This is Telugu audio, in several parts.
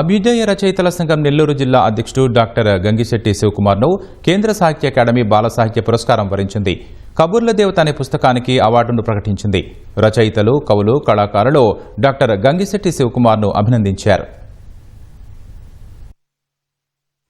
అభ్యుదయ రచయితల సంఘం నెల్లూరు జిల్లా అధ్యక్షుడు డాక్టర్ గంగిశెట్టి శివకుమార్ను కేంద్ర సాహిత్య అకాడమీ బాల సాహిత్య పురస్కారం వరించింది. కబుర్ల దేవత అనే పుస్తకానికి అవార్డును ప్రకటించింది. రచయితలు కవులు కళాకారులు డాక్టర్ గంగిశెట్టి శివకుమార్ను అభినందించారు.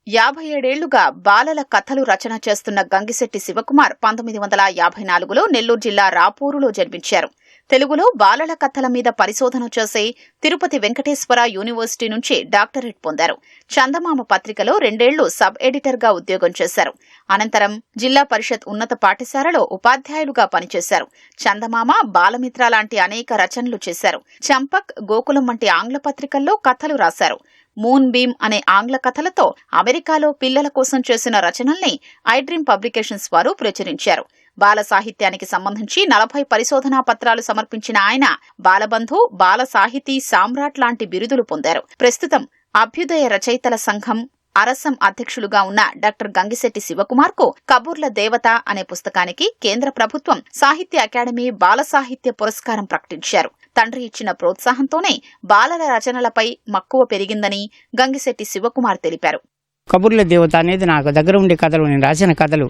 యాభై ఏడేళ్ళుగా బాలల కథలు రచన చేస్తున్న గంగిశెట్టి శివకుమార్ పంతొమ్మిది వందల యాభై నాలుగులో నెల్లూరు జిల్లా రాపూరులో జన్మించారు. తెలుగులో బాలల కథల మీద పరిశోధన చేసే తిరుపతి వెంకటేశ్వర యూనివర్సిటీ నుంచి డాక్టరేట్ పొందారు. చందమామ పత్రికలో రెండేళ్ళు సబ్ ఎడిటర్గా ఉద్యోగం చేశారు. అనంతరం జిల్లా పరిషత్ ఉన్నత పాఠశాలలో ఉపాధ్యాయులుగా పనిచేశారు. చందమామ బాలమిత్ర లాంటి అనేక రచనలు చేశారు. చంపక్ గోకులం వంటి ఆంగ్ల పత్రికల్లో కథలు రాశారు. మూన్ బీమ్ అనే ఆంగ్ల కథలతో అమెరికాలో పిల్లల కోసం చేసిన రచనల్ని ఐడ్రీమ్ పబ్లికేషన్స్ వారు ప్రచురించారు. బాల సాహిత్యానికి సంబంధించి నలభై పరిశోధనా పత్రాలు సమర్పించిన ఆయన బాలబంధు బాల సాహితీ సామ్రాట్ లాంటి బిరుదులు పొందారు. ప్రస్తుతం అభ్యుదయ రచయితల సంఘం అరసం అధ్యక్షులుగా ఉన్న డాక్టర్ గంగిశెట్టి శివకుమార్కు కబుర్ల దేవత అనే పుస్తకానికి కేంద్ర ప్రభుత్వం సాహిత్య అకాడమీ బాల సాహిత్య పురస్కారం ప్రకటించారు. తండ్రి ఇచ్చిన ప్రోత్సాహంతోనే బాలల రచనలపై మక్కువ పెరిగిందని గంగిశెట్టి శివకుమార్ తెలిపారు. కబుర్ల దేవత అనేది నాకు దగ్గర ఉండే కథలు నేను రాసిన కథలు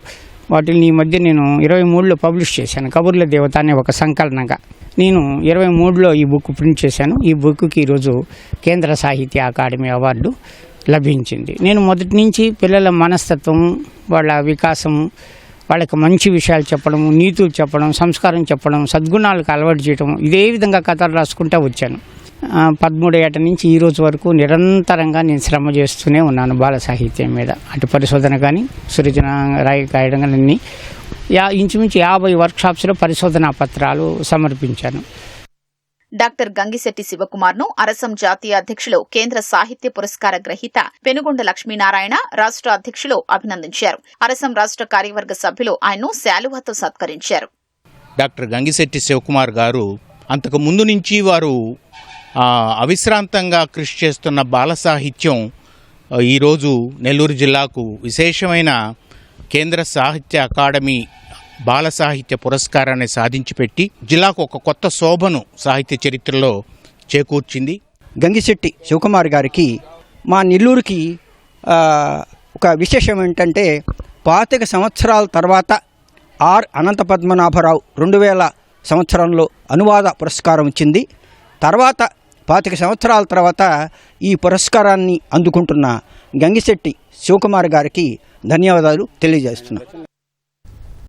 వాటిని ఈ మధ్య నేను ఇరవై మూడులో పబ్లిష్ చేశాను. కబుర్ల దేవత అనే ఒక సంకలనంగా. నేను ఇరవై మూడులో ఈ బుక్ ప్రింట్ చేశాను. ఈ బుక్కి ఈరోజు కేంద్ర సాహిత్య అకాడమీ అవార్డు లభించింది. నేను మొదటి నుంచి పిల్లల మనస్తత్వం వాళ్ళ వికాసం వాళ్ళకి మంచి విషయాలు చెప్పడం నీతులు చెప్పడం సంస్కారం చెప్పడం సద్గుణాలకు అలవాటు చేయడం ఇదే విధంగా కథలు రాసుకుంటూ వచ్చాను. పదమూడు ఏట నుంచి ఈ రోజు వరకు నిరంతరంగా నేను శ్రమ చేస్తూనే ఉన్నాను బాల సాహిత్యం మీద. అటు పరిశోధన కానీ సృజన రాయి కాయడం కానీ అన్ని. యా ఇంచుమించు యాభై వర్క్షాప్స్లో పరిశోధనా పత్రాలు సమర్పించాను. డాక్టర్ గంగిశెట్టి శివకుమార్ను అరసం జాతీయ అధ్యక్షులు కేంద్ర సాహిత్య పురస్కార గ్రహీత పెనుగొండ లక్ష్మీనారాయణ రాష్ట్ర అధ్యక్షులు అభినందించారు. అరసం రాష్ట్ర కార్యవర్గ సభ్యులు ఆయన్ను శాలువాతో సత్కరించారు. డాక్టర్ గంగిశెట్టి శివకుమార్ గారు అంతకు ముందు నుంచి వారు అవిశ్రాంతంగా కృషి చేస్తున్న బాల సాహిత్యం ఈరోజు నెల్లూరు జిల్లాకు విశేషమైన కేంద్ర సాహిత్య అకాడమీ బాల సాహిత్య పురస్కారాన్ని సాధించి పెట్టి జిల్లాకు ఒక కొత్త శోభను సాహిత్య చరిత్రలో చేకూర్చింది. గంగిశెట్టి శివకుమార్ గారికి మా నెల్లూరుకి ఒక విశేషం ఏంటంటే పాతిక సంవత్సరాల తర్వాత ఆర్ అనంత పద్మనాభరావు రెండు వేల సంవత్సరంలో అనువాద పురస్కారం వచ్చింది. తర్వాత పాతిక సంవత్సరాల తర్వాత ఈ పురస్కారాన్ని అందుకుంటున్న గంగిశెట్టి శివకుమార్ గారికి ధన్యవాదాలు తెలియజేస్తున్నాను